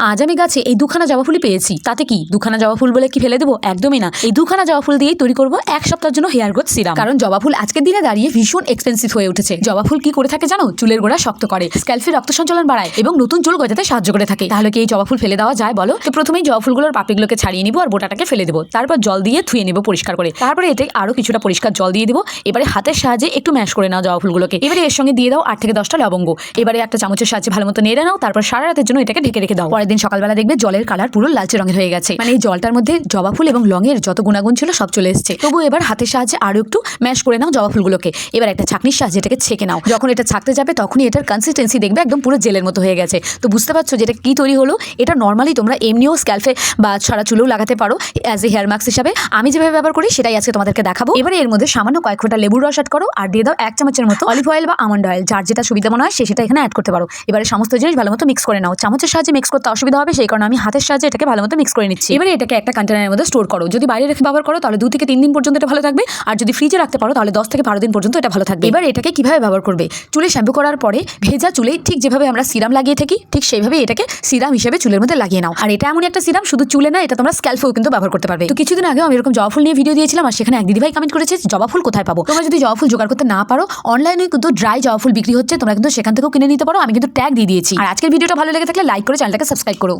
আজ আমি গাছে এই দুখানা জবা ফুলই পেয়েছি। তাতে কি? দুখানা জবা ফুল বলে কি ফেলে দেবো? একদমই না। এই দুখানা জবা ফুল দিয়েই তৈরি করব এক সপ্তাহের জন্য হেয়ার গ্রোথ সিরাম। কারণ জবা ফুল আজকের দিনে দাঁড়িয়ে ভীষণ এক্সপেন্সিভ হয়ে উঠেছে। জবা ফুল কি করে থাকে জানো? চুলের গোড়া শক্ত করে স্ক্যাল্পে রক্ত সঞ্চালন বাড়ায় এবং নতুন চুল গজাতে সাহায্য করে থাকে। তাহলে কি এই জবা ফুল ফেলে দেওয়া যায় বলো? তো প্রথমেই জবা ফুলগুলোর পাপড়িগুলোকে ছাড়িয়ে নিবো আর বোটাটাকে ফেলে দেবো। তারপর জল দিয়ে ধুয়ে নেব পরিষ্কার করে। তারপরে এতে আরও কিছুটা পরিষ্কার জল দিয়ে দেবো। এবারে হাতের সাহায্যে একটু ম্যাশ করে নাও জবা ফুলগুলোকে। এবারে এর সঙ্গে দিয়ে দাও আট থেকে দশটা লবঙ্গ। এবারে একটা চামচের সাহায্যে ভালো মতো নেড়ে নাও, তারপর সারা রাতের জন্য এটাকে ঢেকে রেখে দাও। পরের দিন সকালবেলা দেখবে জলের কালার পুরো লালচে রঙের হয়ে গেছে। মানে এই জলটার মধ্যে জবা ফুল এবং লঙের যত গুণাগুণ ছিল সব চলে এসেছে। তবু এবার হাতের সাহায্যে আরও একটু ম্যাশ করে নাও জবা ফুলগুলোকে। এবার একটা ছাকনির সাহায্যে এটাকে ছেঁকে নাও। যখন এটা ছাকতে যাবে তখনই এটার কনসিস্টেন্সি দেখবে একদম পুরো জেলের মতো হয়ে গেছে। তো বুঝতে পারছ যেটা কি তৈরি হলো? এটা নর্মালি তোমরা এমনিও স্ক্যালফে বা সারা চুলেও লাগাতে পারো অ্যাজ এ হেয়ার মাস্ক হিসাবে। আমি যেভাবে ব্যবহার করি সেটাই আজকে তোমাদেরকে দেখাবো। এবারে এর মধ্যে সামান্য কয়েক ফোঁটা লেবুর রস অ্যাড করো আর দিয়ে দাও এক চামচের মতো অলিভ অয়েল বা আমন্ড অয়েল যার যেটা সুবিধা মনে হয় সে সেটা এখানে অ্যাড করতে পারো। এবারে সমস্ত জিনিস ভালো মতো মিক্স করে নাও। চামচের সাহায্যে মিক্স করতে অসুবিধা হবে সেই কারণে আমি হাতের সাহায্যে এটাকে ভালো মতো মিক্স করে নিচ্ছি। এবারে এটাকে একটা কন্টেনারের মধ্যে স্টোর করো। যদি বাইরে রেখে ব্যবহার করো তাহলে দু থেকে তিন দিন পর্যন্ত এটা ভালো থাকবে। আর যদি ফ্রিজে রাখতে পারো তাহলে দশ থেকে বারো দিন পর্যন্ত এটা ভালো থাকবে। এবার এটাকে কীভাবে ব্যবহার করবে? চুলে শ্যাম্পু করার পরে ভেজা চুলে ঠিক যেভাবে আমরা সিরাম লাগিয়ে থাকি ঠিক সেইভাবে এটাকে সিরাম হিসেবে চুলের মধ্যে লাগিয়ে নাও। আর এটা এমন একটা সিরাম শুধু চুলে না এটা তোমরা স্ক্যাল্পেও কিন্তু ব্যবহার করতে পারবে। তো কিছুদিন আগে আমি এরকম জবা ফুল নিয়ে ভিডিও দিয়েছিলাম আর সেখানে এক দিদিভাই কমেন্ট করেছে জবা ফুল কোথায় পাবো? তোমরা যদি জবা ফুল জোগাড় করতে না পারো অনলাইনে কিন্তু ড্রাই জবা ফুল বিক্রি হচ্ছে তোমরা কিন্তু সেখান থেকেও কিনে নিতে পারো। আমি কিন্তু ট্যাগ দিয়ে দিয়েছি। আর আজকের ভিডিওটা ভালো লেগে থাকলে লাইক করে চ্যানেলটাকে সাবস্ক্রাইব করো